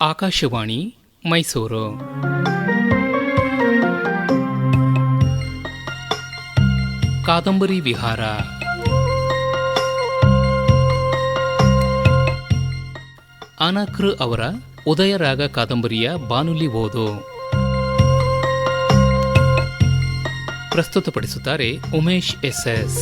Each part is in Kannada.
ಆಕಾಶವಾಣಿ ಮೈಸೂರು. ಕಾದಂಬರಿ ವಿಹಾರ. ಅನಕೃ ಅವರ ಉದಯರಾಗ ಕಾದಂಬರಿಯ ಬಾನುಲಿ ಓದು. ಪ್ರಸ್ತುತಪಡಿಸುತ್ತಾರೆ ಉಮೇಶ್ ಎಸ್ಎಸ್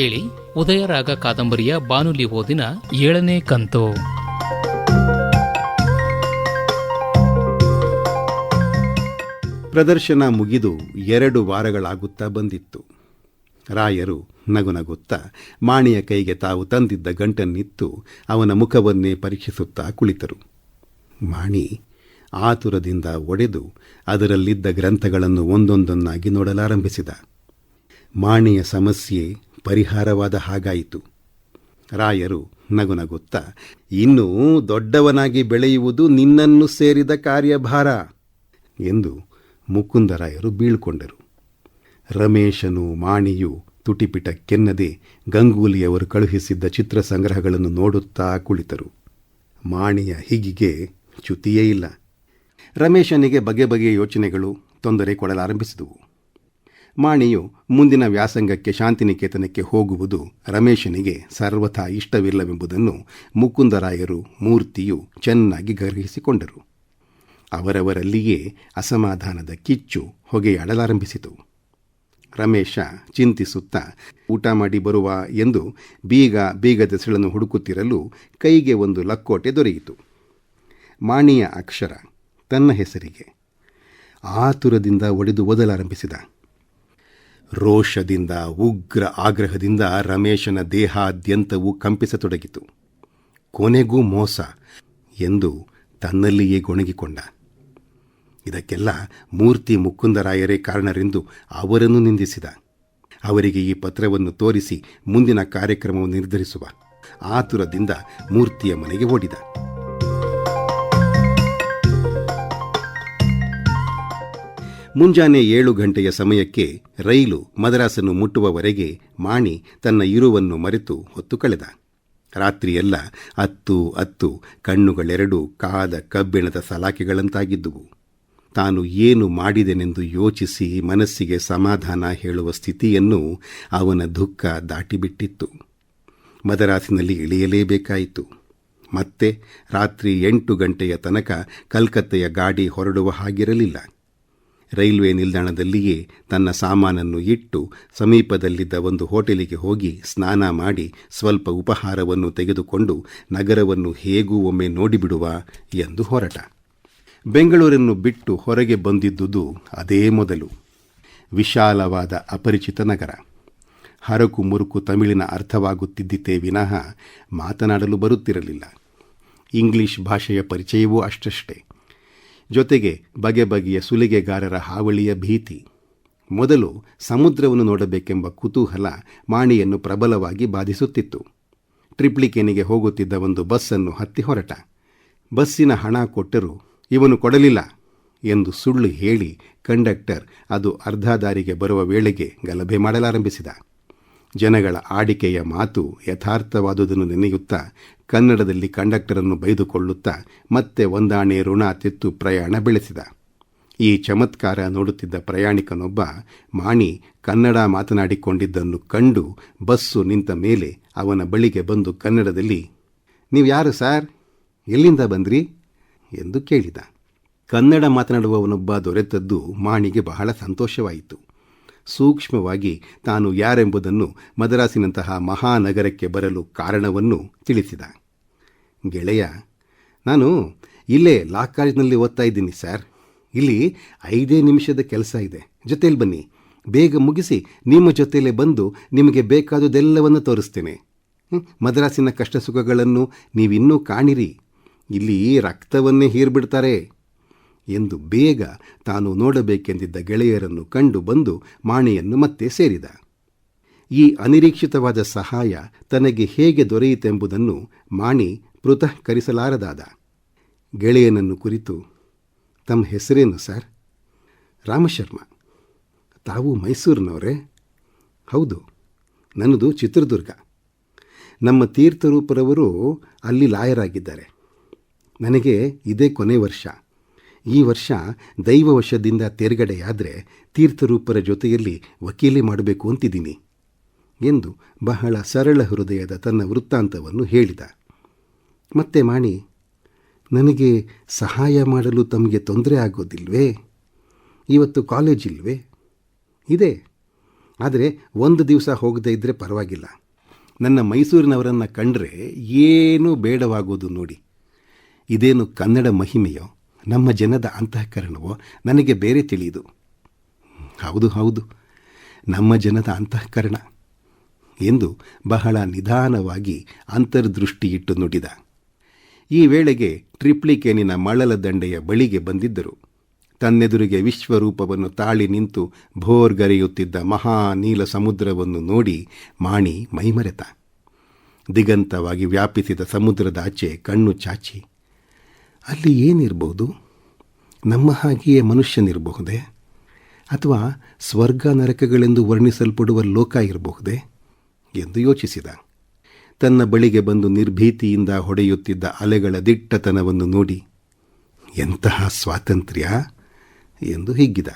ಕೇಳಿ ಉದಯರಾಗ ಕಾದಂಬರಿಯ ಬಾನುಲಿ ಓದಿನ ಏಳನೇ ಕಂತು. ಪ್ರದರ್ಶನ ಮುಗಿದು ಎರಡು ವಾರಗಳಾಗುತ್ತಾ ಬಂದಿತ್ತು. ರಾಯರು ನಗುನಗುತ್ತಾ ಮಾಣಿಯ ಕೈಗೆ ತಾವು ತಂದಿದ್ದ ಗಂಟನ್ನಿತ್ತು ಅವನ ಮುಖವನ್ನೇ ಪರೀಕ್ಷಿಸುತ್ತಾ ಕುಳಿತರು. ಮಾಣಿ ಆತುರದಿಂದ ಒಡೆದು ಅದರಲ್ಲಿದ್ದ ಗ್ರಂಥಗಳನ್ನು ಒಂದೊಂದನ್ನಾಗಿ ನೋಡಲಾರಂಭಿಸಿದ. ಮಾಣಿಯ ಸಮಸ್ಯೆ ಪರಿಹಾರವಾದ ಹಾಗಾಯಿತು. ರಾಯರು ನಗುನಗುತ್ತಾ, ಇನ್ನೂ ದೊಡ್ಡವನಾಗಿ ಬೆಳೆಯುವುದು ನಿನ್ನನ್ನು ಸೇರಿದ ಕಾರ್ಯಭಾರ ಎಂದು ಮುಕುಂದರಾಯರು ಬೀಳ್ಕೊಂಡರು. ರಮೇಶನು ಮಾಣಿಯು ತುಟಿಪಿಟ ಕೆನ್ನದೆ ಗಂಗೂಲಿಯವರು ಕಳುಹಿಸಿದ್ದ ಚಿತ್ರ ಸಂಗ್ರಹಗಳನ್ನು ನೋಡುತ್ತಾ ಕುಳಿತರು. ಮಾಣಿಯ ಹಿಗಿಗೆ ಚ್ಯುತಿಯೇ ಇಲ್ಲ. ರಮೇಶನಿಗೆ ಬಗೆ ಬಗೆಯ ಯೋಚನೆಗಳು ತೊಂದರೆ ಕೊಡಲಾರಂಭಿಸಿದುವು. ಮಾಣಿಯು ಮುಂದಿನ ವ್ಯಾಸಂಗಕ್ಕೆ ಶಾಂತಿನಿಕೇತನಕ್ಕೆ ಹೋಗುವುದು ರಮೇಶನಿಗೆ ಸರ್ವಥಾ ಇಷ್ಟವಿಲ್ಲವೆಂಬುದನ್ನು ಮುಕುಂದರಾಯರು ಮೂರ್ತಿಯು ಚೆನ್ನಾಗಿ ಗ್ರಹಿಸಿಕೊಂಡರು. ಅವರವರಲ್ಲಿಯೇ ಅಸಮಾಧಾನದ ಕಿಚ್ಚು ಹೊಗೆಯಾಡಲಾರಂಭಿಸಿತು. ರಮೇಶ ಚಿಂತಿಸುತ್ತಾ, ಊಟ ಮಾಡಿ ಬರುವ ಎಂದು ಬೀಗ ಬೀಗದ ಸಿಳನ್ನು ಹುಡುಕುತ್ತಿರಲು ಕೈಗೆ ಒಂದು ಲಕ್ಕೋಟೆ ದೊರೆಯಿತು. ಮಾಣಿಯ ಅಕ್ಷರ ತನ್ನ ಹೆಸರಿಗೆ. ಆತುರದಿಂದ ಒಡೆದು ಓದಲಾರಂಭಿಸಿದ. ರೋಷದಿಂದ, ಉಗ್ರ ಆಗ್ರಹದಿಂದ ರಮೇಶನ ದೇಹಾದ್ಯಂತವು ಕಂಪಿಸತೊಡಗಿತು. ಕೊನೆಗೂ ಮೋಸ ಎಂದು ತನ್ನಲ್ಲಿಯೇ ಗೊಣಗಿಕೊಂಡ. ಇದಕ್ಕೆಲ್ಲ ಮೂರ್ತಿ ಮುಕುಂದರಾಯರೇ ಕಾರಣರೆಂದು ಅವರನ್ನು ನಿಂದಿಸಿದ. ಅವರಿಗೆ ಈ ಪತ್ರವನ್ನು ತೋರಿಸಿ ಮುಂದಿನ ಕಾರ್ಯಕ್ರಮವನ್ನು ನಿರ್ಧರಿಸುವ. ಆತುರದಿಂದ ಮೂರ್ತಿಯ ಮನೆಗೆ ಓಡಿದ. ಮುಂಜಾನೆ ಏಳು ಗಂಟೆಯ ಸಮಯಕ್ಕೆ ರೈಲು ಮದರಾಸನ್ನು ಮುಟ್ಟುವವರೆಗೆ ಮಾಣಿ ತನ್ನ ಇರುವನ್ನು ಮರೆತು ಹೊತ್ತು ಕಳೆದ. ರಾತ್ರಿಯೆಲ್ಲ ಅತ್ತು ಅತ್ತು ಕಣ್ಣುಗಳೆರಡು ಕಾದ ಕಬ್ಬಿಣದ ಸಲಾಕೆಗಳಂತಾಗಿದ್ದುವು. ತಾನು ಏನು ಮಾಡಿದೆನೆಂದು ಯೋಚಿಸಿ ಮನಸ್ಸಿಗೆ ಸಮಾಧಾನ ಹೇಳುವ ಸ್ಥಿತಿಯನ್ನು ಅವನ ದುಃಖ ದಾಟಿಬಿಟ್ಟಿತ್ತು. ಮದರಾಸಿನಲ್ಲಿ ಇಳಿಯಲೇಬೇಕಾಯಿತು. ಮತ್ತೆ ರಾತ್ರಿ ಎಂಟು ಗಂಟೆಯ ತನಕ ಕಲ್ಕತ್ತೆಯ ಗಾಡಿ ಹೊರಡುವ ಹಾಗಿರಲಿಲ್ಲ. ರೈಲ್ವೆ ನಿಲ್ದಾಣದಲ್ಲಿಯೇ ತನ್ನ ಸಾಮಾನನ್ನು ಇಟ್ಟು ಸಮೀಪದಲ್ಲಿದ್ದ ಒಂದು ಹೋಟೆಲಿಗೆ ಹೋಗಿ ಸ್ನಾನ ಮಾಡಿ ಸ್ವಲ್ಪ ಉಪಹಾರವನ್ನು ತೆಗೆದುಕೊಂಡು ನಗರವನ್ನು ಹೇಗೂ ಒಮ್ಮೆ ನೋಡಿಬಿಡುವ ಎಂದು ಹೊರಟ. ಬೆಂಗಳೂರನ್ನು ಬಿಟ್ಟು ಹೊರಗೆ ಬಂದಿದ್ದುದು ಅದೇ ಮೊದಲು. ವಿಶಾಲವಾದ ಅಪರಿಚಿತ ನಗರ. ಹರಕು ಮುರುಕು ತಮಿಳಿನ ಅರ್ಥವಾಗುತ್ತಿದ್ದಿತೇ ವಿನಃ ಮಾತನಾಡಲು ಬರುತ್ತಿರಲಿಲ್ಲ. ಇಂಗ್ಲಿಷ್ ಭಾಷೆಯ ಪರಿಚಯವೂ ಅಷ್ಟಷ್ಟೇ. ಜೊತೆಗೆ ಬಗೆ ಬಗೆಯ ಸುಲಿಗೆಗಾರರ ಹಾವಳಿಯ ಭೀತಿ. ಮೊದಲು ಸಮುದ್ರವನ್ನು ನೋಡಬೇಕೆಂಬ ಕುತೂಹಲ ಮಾಣಿಯನ್ನು ಪ್ರಬಲವಾಗಿ ಬಾಧಿಸುತ್ತಿತ್ತು. ಟ್ರಿಪ್ಲಿಕೇನಿಗೆ ಹೋಗುತ್ತಿದ್ದ ಒಂದು ಬಸ್ಸನ್ನು ಹತ್ತಿ ಹೊರಟ. ಬಸ್ಸಿನ ಹಣ ಕೊಟ್ಟರೂ, ಇವನು ಕೊಡಲಿಲ್ಲ ಎಂದು ಸುಳ್ಳು ಹೇಳಿ ಕಂಡಕ್ಟರ್ ಅದು ಅರ್ಧ ದಾರಿಗೆ ಬರುವ ವೇಳೆಗೆ ಗಲಭೆ ಮಾಡಲಾರಂಭಿಸಿದ. ಜನಗಳ ಆಡಿಕೆಯ ಮಾತು ಯಥಾರ್ಥವಾದುದನ್ನು ನೆನೆಯುತ್ತಾ ಕನ್ನಡದಲ್ಲಿ ಕಂಡಕ್ಟರನ್ನು ಬೈದುಕೊಳ್ಳುತ್ತಾ ಮತ್ತೆ ಒಂದಾಣೆ ಋಣ ತೆತ್ತು ಪ್ರಯಾಣ ಬೆಳೆಸಿದ. ಈ ಚಮತ್ಕಾರ ನೋಡುತ್ತಿದ್ದ ಪ್ರಯಾಣಿಕನೊಬ್ಬ ಮಾಣಿ ಕನ್ನಡ ಮಾತನಾಡಿಕೊಂಡಿದ್ದನ್ನು ಕಂಡು ಬಸ್ಸು ನಿಂತ ಮೇಲೆ ಅವನ ಬಳಿಗೆ ಬಂದು ಕನ್ನಡದಲ್ಲಿ, ನೀವು ಯಾರು ಸಾರ್? ಎಲ್ಲಿಂದ ಬಂದ್ರಿ? ಎಂದು ಕೇಳಿದ. ಕನ್ನಡ ಮಾತನಾಡುವವನೊಬ್ಬ ದೊರೆತದ್ದು ಮಾಣಿಗೆ ಬಹಳ ಸಂತೋಷವಾಯಿತು. ಸೂಕ್ಷ್ಮವಾಗಿ ತಾನು ಯಾರೆಂಬುದನ್ನು ಮದರಾಸಿನಂತಹ ಮಹಾನಗರಕ್ಕೆ ಬರಲು ಕಾರಣವನ್ನು ತಿಳಿಸಿದ. ಗೆಳೆಯ, ನಾನು ಇಲ್ಲೇ ಲಾ ಕಾಲೇಜ್ನಲ್ಲಿ ಓದ್ತಾ ಇದ್ದೀನಿ ಸರ್. ಇಲ್ಲಿ ಐದೇ ನಿಮಿಷದ ಕೆಲಸ ಇದೆ. ಜೊತೇಲಿ ಬನ್ನಿ. ಬೇಗ ಮುಗಿಸಿ ನಿಮ್ಮ ಜೊತೆಯಲ್ಲೇ ಬಂದು ನಿಮಗೆ ಬೇಕಾದುದೆಲ್ಲವನ್ನು ತೋರಿಸ್ತೇನೆ. ಮದ್ರಾಸಿನ ಕಷ್ಟ ಸುಖಗಳನ್ನು ನೀವಿನ್ನೂ ಕಾಣಿರಿ. ಇಲ್ಲಿ ರಕ್ತವನ್ನೇ ಹೀರ್ಬಿಡ್ತಾರೆ. ಎಂದು ಬೇಗ ತಾನು ನೋಡಬೇಕೆಂದಿದ್ದ ಗೆಳೆಯರನ್ನು ಕಂಡು ಬಂದು ಮಾಣಿಯನ್ನು ಮತ್ತೆ ಸೇರಿದ. ಈ ಅನಿರೀಕ್ಷಿತವಾದ ಸಹಾಯ ತನಗೆ ಹೇಗೆ ದೊರೆಯಿತೆಂಬುದನ್ನು ಮಾಣಿ ಪೃತಃಕರಿಸಲಾರದಾದ ಗೆಳೆಯನನ್ನು ಕುರಿತು, ತಮ್ಮ ಹೆಸರೇನು ಸರ್? ರಾಮಶರ್ಮ. ತಾವು ಮೈಸೂರಿನವರೇ? ಹೌದು. ನನ್ನದು ಚಿತ್ರದುರ್ಗ. ನಮ್ಮ ತೀರ್ಥರೂಪರವರು ಅಲ್ಲಿ ಲಾಯರಾಗಿದ್ದಾರೆ. ನನಗೆ ಇದೇ ಕೊನೆ ವರ್ಷ. ಈ ವರ್ಷ ದೈವವಶದಿಂದ ತೇರ್ಗಡೆಯಾದರೆ ತೀರ್ಥರೂಪರ ಜೊತೆಯಲ್ಲಿ ವಕೀಲಿ ಮಾಡಬೇಕು ಅಂತಿದ್ದೀನಿ ಎಂದು ಬಹಳ ಸರಳ ಹೃದಯದ ತನ್ನ ವೃತ್ತಾಂತವನ್ನು ಹೇಳಿದ. ಮತ್ತೆ ಮಾಣಿ, ನನಗೆ ಸಹಾಯ ಮಾಡಲು ತಮಗೆ ತೊಂದರೆ ಆಗೋದಿಲ್ವೇ? ಇವತ್ತು ಕಾಲೇಜ್ ಇಲ್ವೇ? ಇದೆ. ಆದರೆ ಒಂದು ದಿವಸ ಹೋಗದೇ ಇದ್ದರೆ ಪರವಾಗಿಲ್ಲ. ನನ್ನ ಮೈಸೂರಿನವರನ್ನು ಕಂಡ್ರೆ ಏನೂ ಬೇಡವಾಗೋದು ನೋಡಿ. ಇದೇನು ಕನ್ನಡ ಮಹಿಮೆಯೋ? ನಮ್ಮ ಜನದ ಅಂತಃಕರಣವೋ ನನಗೆ ಬೇರೆ ತಿಳಿಯುದು ಹೌದು ಹೌದು. ನಮ್ಮ ಜನದ ಅಂತಃಕರಣ ಎಂದು ಬಹಳ ನಿಧಾನವಾಗಿ ಅಂತರ್ದೃಷ್ಟಿಯಿಟ್ಟು ನುಡಿದ. ಈ ವೇಳೆಗೆ ಟ್ರಿಪ್ಲಿಕೇನಿನ ಮಳಲ ದಂಡೆಯ ಬಳಿಗೆ ಬಂದಿದ್ದರು. ತನ್ನೆದುರಿಗೆ ವಿಶ್ವರೂಪವನ್ನು ತಾಳಿ ನಿಂತು ಭೋರ್ಗರೆಯುತ್ತಿದ್ದ ಮಹಾ ನೀಲ ಸಮುದ್ರವನ್ನು ನೋಡಿ ಮಾಣಿ ಮೈಮರೆತ. ದಿಗಂತವಾಗಿ ವ್ಯಾಪಿಸಿದ ಸಮುದ್ರದ ಆಚೆ ಕಣ್ಣು ಚಾಚಿ. ಅಲ್ಲಿ ಏನಿರ್ಬೋದು? ನಮ್ಮ ಹಾಗೆಯೇ ಮನುಷ್ಯನಿರಬಹುದೇ? ಅಥವಾ ಸ್ವರ್ಗ ನರಕಗಳೆಂದು ವರ್ಣಿಸಲ್ಪಡುವ ಲೋಕ ಇರಬಹುದೇ? ಎಂದು ಯೋಚಿಸಿದ. ತನ್ನ ಬಳಿಗೆ ಬಂದು ನಿರ್ಭೀತಿಯಿಂದ ಹೊಡೆಯುತ್ತಿದ್ದ ಅಲೆಗಳ ದಿಟ್ಟತನವನ್ನು ನೋಡಿ, ಎಂತಹ ಸ್ವಾತಂತ್ರ್ಯ? ಎಂದು ಹಿಗ್ಗಿದ.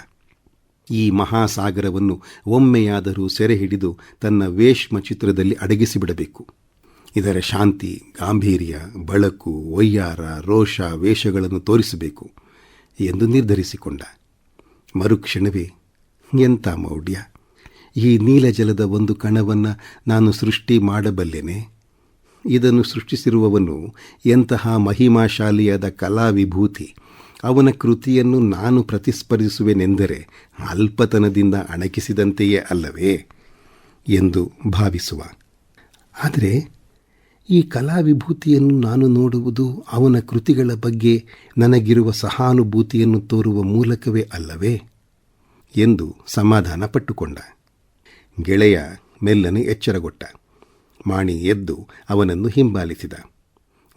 ಈ ಮಹಾಸಾಗರವನ್ನು ಒಮ್ಮೆಯಾದರೂ ಸೆರೆ ಹಿಡಿದು ತನ್ನ ವೇಷ್ಮ ಚಿತ್ರದಲ್ಲಿ ಅಡಗಿಸಿಬಿಡಬೇಕು. ಇದರ ಶಾಂತಿ, ಗಾಂಭೀರ್ಯ, ಬಳಕು, ಒಯ್ಯಾರ, ರೋಷ, ವೇಷಗಳನ್ನು ತೋರಿಸಬೇಕು ಎಂದು ನಿರ್ಧರಿಸಿಕೊಂಡ. ಮರುಕ್ಷಣವೇ ಎಂಥ ಮೌಢ್ಯ. ಈ ನೀಲಜಲದ ಒಂದು ಕಣವನ್ನು ನಾನು ಸೃಷ್ಟಿ ಮಾಡಬಲ್ಲೆನೆ. ಇದನ್ನು ಸೃಷ್ಟಿಸಿರುವವನು ಎಂತಹ ಮಹಿಮಾಶಾಲಿಯಾದ ಕಲಾವಿಭೂತಿ. ಅವನ ಕೃತಿಯನ್ನು ನಾನು ಪ್ರತಿಸ್ಪರ್ಧಿಸುವೆನೆಂದರೆ ಅಲ್ಪತನದಿಂದ ಅಣಕಿಸಿದಂತೆಯೇ ಅಲ್ಲವೇ ಎಂದು ಭಾವಿಸುವ. ಆದರೆ ಈ ಕಲಾವಿಭೂತಿಯನ್ನು ನಾನು ನೋಡುವುದು ಅವನ ಕೃತಿಗಳ ಬಗ್ಗೆ ನನಗಿರುವ ಸಹಾನುಭೂತಿಯನ್ನು ತೋರುವ ಮೂಲಕವೇ ಅಲ್ಲವೇ? ಎಂದು ಸಮಾಧಾನ ಪಟ್ಟುಕೊಂಡ. ಗೆಳೆಯ ಮೆಲ್ಲನೆ ಎಚ್ಚರಗೊಟ್ಟ. ಮಾಣಿ ಎದ್ದು ಅವನನ್ನು ಹಿಂಬಾಲಿಸಿದ.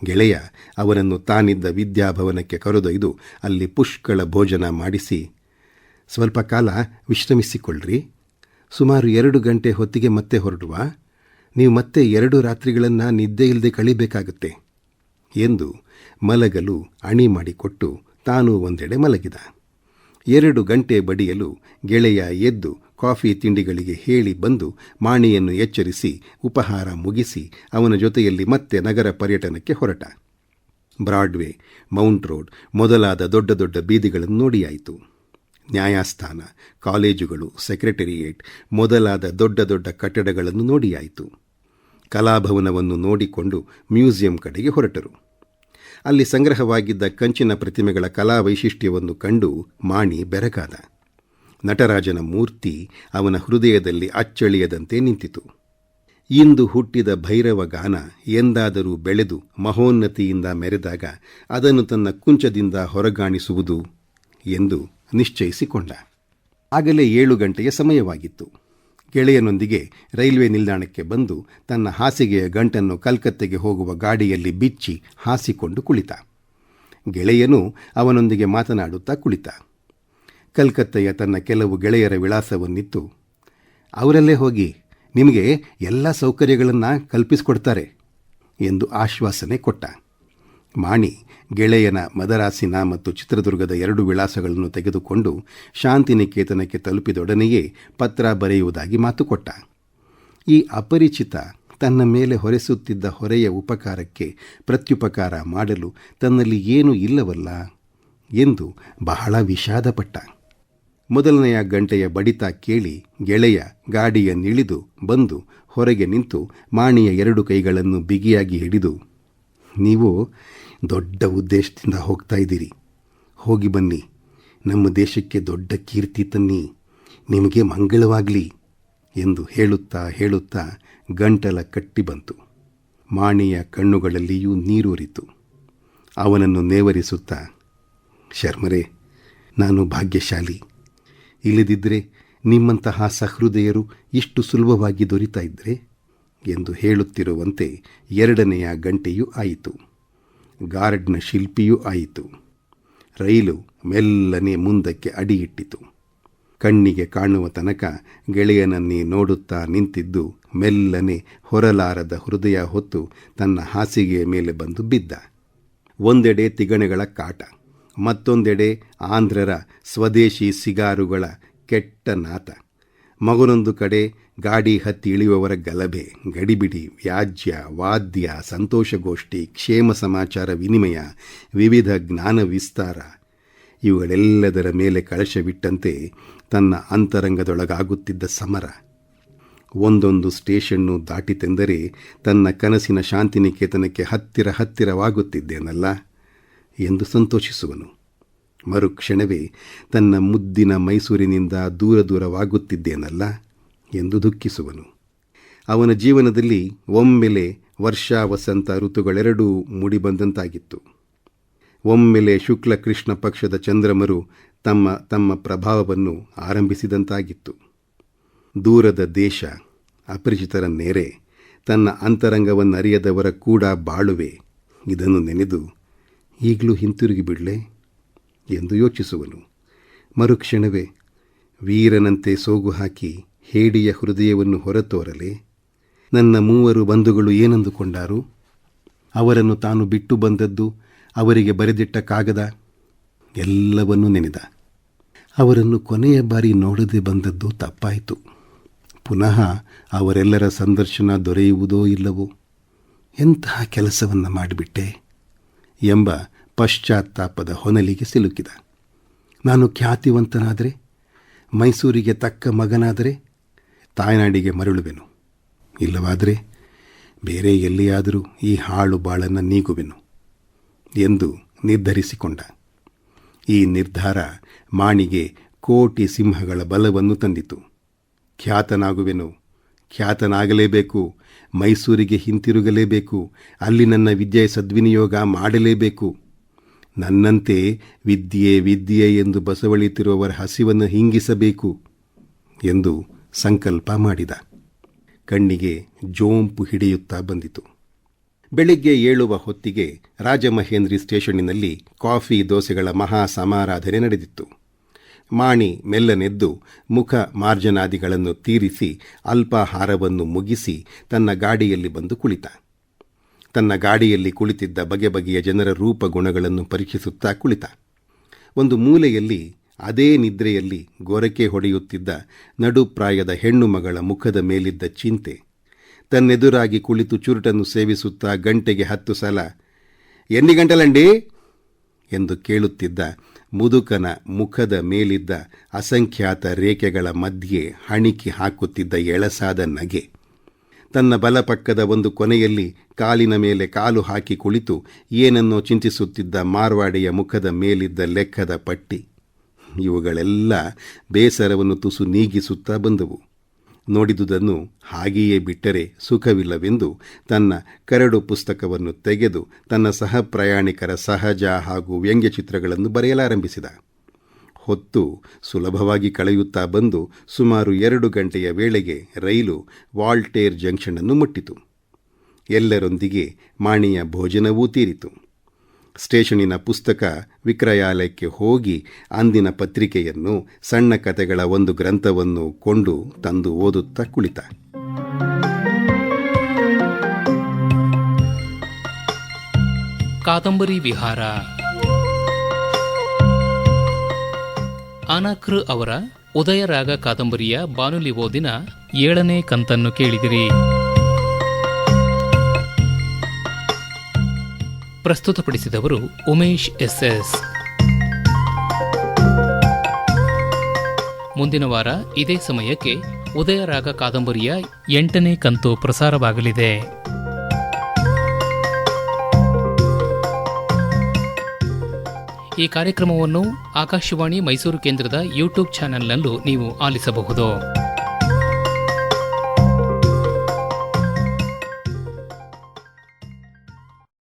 ಗೆಳೆಯ ಅವನನ್ನು ತಾನಿದ್ದ ವಿದ್ಯಾಭವನಕ್ಕೆ ಕರೆದೊಯ್ದು ಅಲ್ಲಿ ಪುಷ್ಕಳ ಭೋಜನ ಮಾಡಿಸಿ, ಸ್ವಲ್ಪ ಕಾಲ ವಿಶ್ರಮಿಸಿಕೊಳ್ಳ್ರಿ. ಸುಮಾರು ಎರಡು ಗಂಟೆ ಹೊತ್ತಿಗೆ ಮತ್ತೆ ಹೊರಡುವ. ನೀವು ಮತ್ತೆ ಎರಡು ರಾತ್ರಿಗಳನ್ನು ನಿದ್ದೆ ಇಲ್ಲದೆ ಕಳಿಬೇಕಾಗುತ್ತೆ ಎಂದು ಮಲಗಲು ಅಣಿ ಮಾಡಿಕೊಟ್ಟು ತಾನು ಒಂದೆಡೆ ಮಲಗಿದ. ಎರಡು ಗಂಟೆ ಬಡಿಯಲು ಗೆಳೆಯ ಎದ್ದು ಕಾಫಿ ತಿಂಡಿಗಳಿಗೆ ಹೇಳಿ ಬಂದು ಮಾಣಿಯನ್ನು ಎಚ್ಚರಿಸಿ ಉಪಹಾರ ಮುಗಿಸಿ ಅವನ ಜೊತೆಯಲ್ಲಿ ಮತ್ತೆ ನಗರ ಪರ್ಯಟನಕ್ಕೆ ಹೊರಟ. ಬ್ರಾಡ್ವೇ, ಮೌಂಟ್ ರೋಡ್ ಮೊದಲಾದ ದೊಡ್ಡ ದೊಡ್ಡ ಬೀದಿಗಳನ್ನು ನೋಡಿಯಾಯಿತು. ನ್ಯಾಯಸ್ಥಾನ, ಕಾಲೇಜುಗಳು, ಸೆಕ್ರೆಟರಿಯೇಟ್ ಮೊದಲಾದ ದೊಡ್ಡ ದೊಡ್ಡ ಕಟ್ಟಡಗಳನ್ನು ನೋಡಿಯಾಯಿತು. ಕಲಾಭವನವನ್ನು ನೋಡಿಕೊಂಡು ಮ್ಯೂಸಿಯಂ ಕಡೆಗೆ ಹೊರಟರು. ಅಲ್ಲಿ ಸಂಗ್ರಹವಾಗಿದ್ದ ಕಂಚಿನ ಪ್ರತಿಮೆಗಳ ಕಲಾ ವೈಶಿಷ್ಟ್ಯವನ್ನು ಕಂಡು ಮಾಣಿ ಬೆರಗಾದ. ನಟರಾಜನ ಮೂರ್ತಿ ಅವನ ಹೃದಯದಲ್ಲಿ ಅಚ್ಚಳಿಯದಂತೆ ನಿಂತಿತು. ಇಂದು ಹುಟ್ಟಿದ ಭೈರವ ಗಾನ ಎಂದಾದರೂ ಬೆಳೆದು ಮಹೋನ್ನತಿಯಿಂದ ಮೆರೆದಾಗ ಅದನ್ನು ತನ್ನ ಕುಂಚದಿಂದ ಹೊರಗಾಣಿಸುವುದು ಎಂದು ನಿಶ್ಚಯಿಸಿಕೊಂಡ. ಆಗಲೇ ಏಳು ಗಂಟೆಯ ಸಮಯವಾಗಿತ್ತು. ಗೆಳೆಯನೊಂದಿಗೆ ರೈಲ್ವೆ ನಿಲ್ದಾಣಕ್ಕೆ ಬಂದು ತನ್ನ ಹಾಸಿಗೆಯ ಗಂಟನ್ನು ಕಲ್ಕತ್ತೆಗೆ ಹೋಗುವ ಗಾಡಿಯಲ್ಲಿ ಬಿಚ್ಚಿ ಹಾಸಿಕೊಂಡು ಕುಳಿತ. ಗೆಳೆಯನು ಅವನೊಂದಿಗೆ ಮಾತನಾಡುತ್ತಾ ಕುಳಿತ. ಕಲ್ಕತ್ತೆಯ ತನ್ನ ಕೆಲವು ಗೆಳೆಯರ ವಿಳಾಸವನ್ನಿತ್ತು, ಅವರಲ್ಲೇ ಹೋಗಿ, ನಿಮಗೆ ಎಲ್ಲ ಸೌಕರ್ಯಗಳನ್ನು ಕಲ್ಪಿಸಿಕೊಡ್ತಾರೆ ಎಂದು ಆಶ್ವಾಸನೆ ಕೊಟ್ಟ. ಮಾಣಿ, ಗೆಳೆಯನ ಮದರಾಸಿನ ಮತ್ತು ಚಿತ್ರದುರ್ಗದ ಎರಡು ವಿಳಾಸಗಳನ್ನು ತೆಗೆದುಕೊಂಡು ಶಾಂತಿನಿಕೇತನಕ್ಕೆ ತಲುಪಿದೊಡನೆಯೇ ಪತ್ರ ಬರೆಯುವುದಾಗಿ ಮಾತು ಕೊಟ್ಟ. ಈ ಅಪರಿಚಿತ ತನ್ನ ಮೇಲೆ ಹೊರೆಸುತ್ತಿದ್ದ ಹೊರೆಯ ಉಪಕಾರಕ್ಕೆ ಪ್ರತ್ಯುಪಕಾರ ಮಾಡಲು ತನ್ನಲ್ಲಿ ಏನೂ ಇಲ್ಲವಲ್ಲ ಎಂದು ಬಹಳ ವಿಷಾದಪಟ್ಟ. ಮೊದಲನೆಯ ಗಂಟೆಯ ಬಡಿತ ಕೇಳಿ ಗೆಳೆಯ ಗಾಡಿಯನ್ನಿಳಿದು ಬಂದು ಹೊರಗೆ ನಿಂತು ಮಾಣಿಯ ಎರಡು ಕೈಗಳನ್ನು ಬಿಗಿಯಾಗಿ ಹಿಡಿದು, ನೀವು ದೊಡ್ಡ ಉದ್ದೇಶದಿಂದ ಹೋಗ್ತಾ ಇದ್ದೀರಿ. ಹೋಗಿ ಬನ್ನಿ. ನಮ್ಮ ದೇಶಕ್ಕೆ ದೊಡ್ಡ ಕೀರ್ತಿ ತನ್ನಿ. ನಿಮಗೆ ಮಂಗಳವಾಗಲಿ ಎಂದು ಹೇಳುತ್ತಾ ಹೇಳುತ್ತಾ ಗಂಟಲ ಕಟ್ಟಿ ಬಂತು. ಮಾಣಿಯ ಕಣ್ಣುಗಳಲ್ಲಿಯೂ ನೀರೂರಿತು ಅವನನ್ನು ನೇವರಿಸುತ್ತಾ, ಶರ್ಮರೇ, ನಾನು ಭಾಗ್ಯಶಾಲಿ. ಇಲ್ಲದಿದ್ದರೆ ನಿಮ್ಮಂತಹ ಸಹೃದಯರು ಇಷ್ಟು ಸುಲಭವಾಗಿ ದೊರೀತಾ ಇದ್ದರೆ ಎಂದು ಹೇಳುತ್ತಿರುವಂತೆ ಎರಡನೆಯ ಗಂಟೆಯೂ ಆಯಿತು. ಗಾರ್ಡ್ನ ಶಿಲ್ಪಿಯೂ ಆಯಿತು. ರೈಲು ಮೆಲ್ಲನೆ ಮುಂದಕ್ಕೆ ಅಡಿಯಿಟ್ಟಿತು. ಕಣ್ಣಿಗೆ ಕಾಣುವ ತನಕ ಗೆಳೆಯನನ್ನೇ ನೋಡುತ್ತಾ ನಿಂತಿದ್ದು ಮೆಲ್ಲನೆ ಹೊರಲಾರದ ಹೃದಯ ಹೊತ್ತು ತನ್ನ ಹಾಸಿಗೆಯ ಮೇಲೆ ಬಂದು ಬಿದ್ದ. ಒಂದೆಡೆ ತಿಗಣೆಗಳ ಕಾಟ, ಮತ್ತೊಂದೆಡೆ ಆಂಧ್ರರ ಸ್ವದೇಶಿ ಸಿಗಾರುಗಳ ಕೆಟ್ಟ ನಾತ. ಮಗನೊಂದು ಕಡೆ ಗಾಡಿ ಹತ್ತಿ ಇಳಿಯುವವರ ಗಲಭೆ, ಗಡಿಬಿಡಿ, ವ್ಯಾಜ್ಯ, ವಾದ್ಯ, ಸಂತೋಷಗೋಷ್ಠಿ, ಕ್ಷೇಮ ಸಮಾಚಾರ ವಿನಿಮಯ, ವಿವಿಧ ಜ್ಞಾನ ವಿಸ್ತಾರ. ಇವುಗಳೆಲ್ಲದರ ಮೇಲೆ ಕಳಶವಿಟ್ಟಂತೆ ತನ್ನ ಅಂತರಂಗದೊಳಗಾಗುತ್ತಿದ್ದ ಸಮರ. ಒಂದೊಂದು ಸ್ಟೇಷನ್ನು ದಾಟಿತೆಂದರೆ ತನ್ನ ಕನಸಿನ ಶಾಂತಿನಿಕೇತನಕ್ಕೆ ಹತ್ತಿರ ಹತ್ತಿರವಾಗುತ್ತಿದ್ದೇನಲ್ಲ ಎಂದು ಸಂತೋಷಿಸುವನು. ಮರುಕ್ಷಣವೇ ತನ್ನ ಮುದ್ದಿನ ಮೈಸೂರಿನಿಂದ ದೂರ ದೂರವಾಗುತ್ತಿದ್ದೇನಲ್ಲ ಎಂದು ದುಃಖಿಸುವನು. ಅವನ ಜೀವನದಲ್ಲಿ ಒಮ್ಮೆಲೆ ವರ್ಷ ವಸಂತ ಋತುಗಳೆರಡೂ ಮೂಡಿಬಂದಂತಾಗಿತ್ತು ಒಮ್ಮೆಲೆ ಶುಕ್ಲ ಕೃಷ್ಣ ಪಕ್ಷದ ಚಂದ್ರಮರು ತಮ್ಮ ತಮ್ಮ ಪ್ರಭಾವವನ್ನು ಆರಂಭಿಸಿದಂತಾಗಿತ್ತು. ದೂರದ ದೇಶ, ಅಪರಿಚಿತರ ನೆರೆ, ತನ್ನ ಅಂತರಂಗವನ್ನರಿಯದವರ ಕೂಡ ಬಾಳುವೆ. ಇದನ್ನು ನೆನೆದು ಈಗಲೂ ಹಿಂತಿರುಗಿ ಬಿಡಲೆ ಎಂದು ಯೋಚಿಸುವನು. ಮರುಕ್ಷಣವೇ, ವೀರನಂತೆ ಸೋಗು ಹಾಕಿ ಹೇಡಿಯ ಹೃದಯವನ್ನು ಹೊರತೋರಲಿ. ನನ್ನ ಮೂವರು ಬಂಧುಗಳು ಏನಂದುಕೊಂಡಾರು? ಅವರನ್ನು ತಾನು ಬಿಟ್ಟು ಬಂದದ್ದು ಅವರಿಗೆ ಬರೆದಿಟ್ಟ ಕಾಗದ ಎಲ್ಲವನ್ನೂ ನೆನೆದ. ಅವರನ್ನು ಕೊನೆಯ ಬಾರಿ ನೋಡದೆ ಬಂದದ್ದು ತಪ್ಪಾಯಿತು. ಪುನಃ ಅವರೆಲ್ಲರ ಸಂದರ್ಶನ ದೊರೆಯುವುದೋ ಇಲ್ಲವೋ? ಎಂತಹ ಕೆಲಸವನ್ನು ಮಾಡಿಬಿಟ್ಟೆ? ಎಂಬ ಪಶ್ಚಾತ್ತಾಪದ ಹೊನಲಿಗೆ ಸಿಲುಕಿದ. ನಾನು ಖ್ಯಾತಿವಂತನಾದರೆ, ಮೈಸೂರಿಗೆ ತಕ್ಕ ಮಗನಾದರೆ ತಾಯ್ನಾಡಿಗೆ ಮರಳುವೆನು. ಇಲ್ಲವಾದರೆ ಬೇರೆ ಎಲ್ಲಿಯಾದರೂ ಈ ಹಾಳು ಬಾಳನ್ನು ನೀಗುವೆನು ಎಂದು ನಿರ್ಧರಿಸಿಕೊಂಡ. ಈ ನಿರ್ಧಾರ ಮಾಣಿಗೆ ಕೋಟಿ ಸಿಂಹಗಳ ಬಲವನ್ನು ತಂದಿತು. ಖ್ಯಾತನಾಗುವೆನು. ಖ್ಯಾತನಾಗಲೇಬೇಕು. ಮೈಸೂರಿಗೆ ಹಿಂತಿರುಗಲೇಬೇಕು. ಅಲ್ಲಿ ನನ್ನ ವಿದ್ಯೆ ಸದ್ವಿನಿಯೋಗ ಮಾಡಲೇಬೇಕು. ನನ್ನಂತೆ ವಿದ್ಯೆ ವಿದ್ಯೆ ಎಂದು ಬಸವಳಿತಿರುವವರ ಹಸಿವನ್ನು ಹಿಂಗಿಸಬೇಕು ಎಂದು ಸಂಕಲ್ಪ ಮಾಡಿದ. ಕಣ್ಣಿಗೆ ಜೋಂಪು ಹಿಡಿಯುತ್ತಾ ಬಂದಿತು. ಬೆಳಿಗ್ಗೆ ಏಳುವ ಹೊತ್ತಿಗೆ ರಾಜಮಹೇಂದ್ರಿ ಸ್ಟೇಷನ್ನಿನಲ್ಲಿ ಕಾಫಿ ದೋಸೆಗಳ ಮಹಾ ಸಮಾರಾಧನೆ ನಡೆದಿತ್ತು. ಮಾಣಿ ಮೆಲ್ಲನೆದ್ದು ಮುಖ ಮಾರ್ಜನಾದಿಗಳನ್ನು ತೀರಿಸಿ ಅಲ್ಪಾಹಾರವನ್ನು ಮುಗಿಸಿ ತನ್ನ ಗಾಡಿಯಲ್ಲಿ ಬಂದು ಕುಳಿತ. ತನ್ನ ಗಾಡಿಯಲ್ಲಿ ಕುಳಿತಿದ್ದ ಬಗೆ ಬಗೆಯ ಜನರ ರೂಪಗುಣಗಳನ್ನು ಪರೀಕ್ಷಿಸುತ್ತಾ ಕುಳಿತ. ಒಂದು ಮೂಲೆಯಲ್ಲಿ ಅದೇ ನಿದ್ರೆಯಲ್ಲಿ ಗೊರಕೆ ಹೊಡೆಯುತ್ತಿದ್ದ ನಡುಪ್ರಾಯದ ಹೆಣ್ಣು ಮಗಳ ಮುಖದ ಮೇಲಿದ್ದ ಚಿಂತೆ. ತನ್ನೆದುರಾಗಿ ಕುಳಿತು ಚುರುಟನ್ನು ಸೇವಿಸುತ್ತಾ ಗಂಟೆಗೆ ಹತ್ತು ಸಲ ಎನ್ನಿ ಗಂಟಲಂಡಿ? ಎಂದು ಕೇಳುತ್ತಿದ್ದ ಮುದುಕನ ಮುಖದ ಮೇಲಿದ್ದ ಅಸಂಖ್ಯಾತ ರೇಖೆಗಳ ಮಧ್ಯೆ ಹಣಿಕಿ ಹಾಕುತ್ತಿದ್ದ ಎಳಸಾದ ನಗೆ. ತನ್ನ ಬಲಪಕ್ಕದ ಒಂದು ಕೊನೆಯಲ್ಲಿ ಕಾಲಿನ ಮೇಲೆ ಕಾಲು ಹಾಕಿ ಕುಳಿತು ಏನನ್ನೋ ಚಿಂತಿಸುತ್ತಿದ್ದ ಮಾರ್ವಾಡಿಯ ಮುಖದ ಮೇಲಿದ್ದ ಲೆಕ್ಕದ ಪಟ್ಟಿ. ಇವುಗಳೆಲ್ಲ ಬೇಸರವನ್ನು ತುಸು ನೀಗಿಸುತ್ತಾ ಬಂದವು. ನೋಡಿದುದನ್ನು ಹಾಗೆಯೇ ಬಿಟ್ಟರೆ ಸುಖವಿಲ್ಲವೆಂದು ತನ್ನ ಕರಡು ಪುಸ್ತಕವನ್ನು ತೆಗೆದು ತನ್ನ ಸಹ ಪ್ರಯಾಣಿಕರ ಸಹಜ ಹಾಗೂ ವ್ಯಂಗ್ಯಚಿತ್ರಗಳನ್ನು ಬರೆಯಲಾರಂಭಿಸಿದ. ಹೊತ್ತು ಸುಲಭವಾಗಿ ಕಳೆಯುತ್ತಾ ಬಂದು ಸುಮಾರು ಎರಡು ಗಂಟೆಯ ವೇಳೆಗೆ ರೈಲು ವಾಲ್ಟೇರ್ ಜಂಕ್ಷನನ್ನು ಮುಟ್ಟಿತು. ಎಲ್ಲರೊಂದಿಗೆ ಮಾಣಿಯ ಭೋಜನವೂ ತೀರಿತು. ಸ್ಟೇಷನಿನ ಪುಸ್ತಕ ವಿಕ್ರಯಾಲಯಕ್ಕೆ ಹೋಗಿ ಅಂದಿನ ಪತ್ರಿಕೆಯನ್ನು ಸಣ್ಣ ಕತೆಗಳ ಒಂದು ಗ್ರಂಥವನ್ನು ಕೊಂಡು ತಂದು ಓದುತ್ತಾ ಕುಳಿತ. ಕಾದಂಬರಿ ವಿಹಾರ. ಅನಕೃ ಅವರ ಉದಯರಾಗ ಕಾದಂಬರಿಯ ಬಾನುಲಿ ಓದಿನ ಏಳನೇ ಕಂತನ್ನು ಕೇಳಿದಿರಿ. ಪ್ರಸ್ತುತಪಡಿಸಿದವರು ಉಮೇಶ್ ಎಸ್ಎಸ್. ಮುಂದಿನ ವಾರ ಇದೇ ಸಮಯಕ್ಕೆ ಉದಯರಾಗ ಕಾದಂಬರಿಯ ಎಂಟನೇ ಕಂತು ಪ್ರಸಾರವಾಗಲಿದೆ. ಈ ಕಾರ್ಯಕ್ರಮವನ್ನು ಆಕಾಶವಾಣಿ ಮೈಸೂರು ಕೇಂದ್ರದ ಯೂಟ್ಯೂಬ್ ಚಾನೆಲ್ನಲ್ಲೂ ನೀವು ಆಲಿಸಬಹುದು.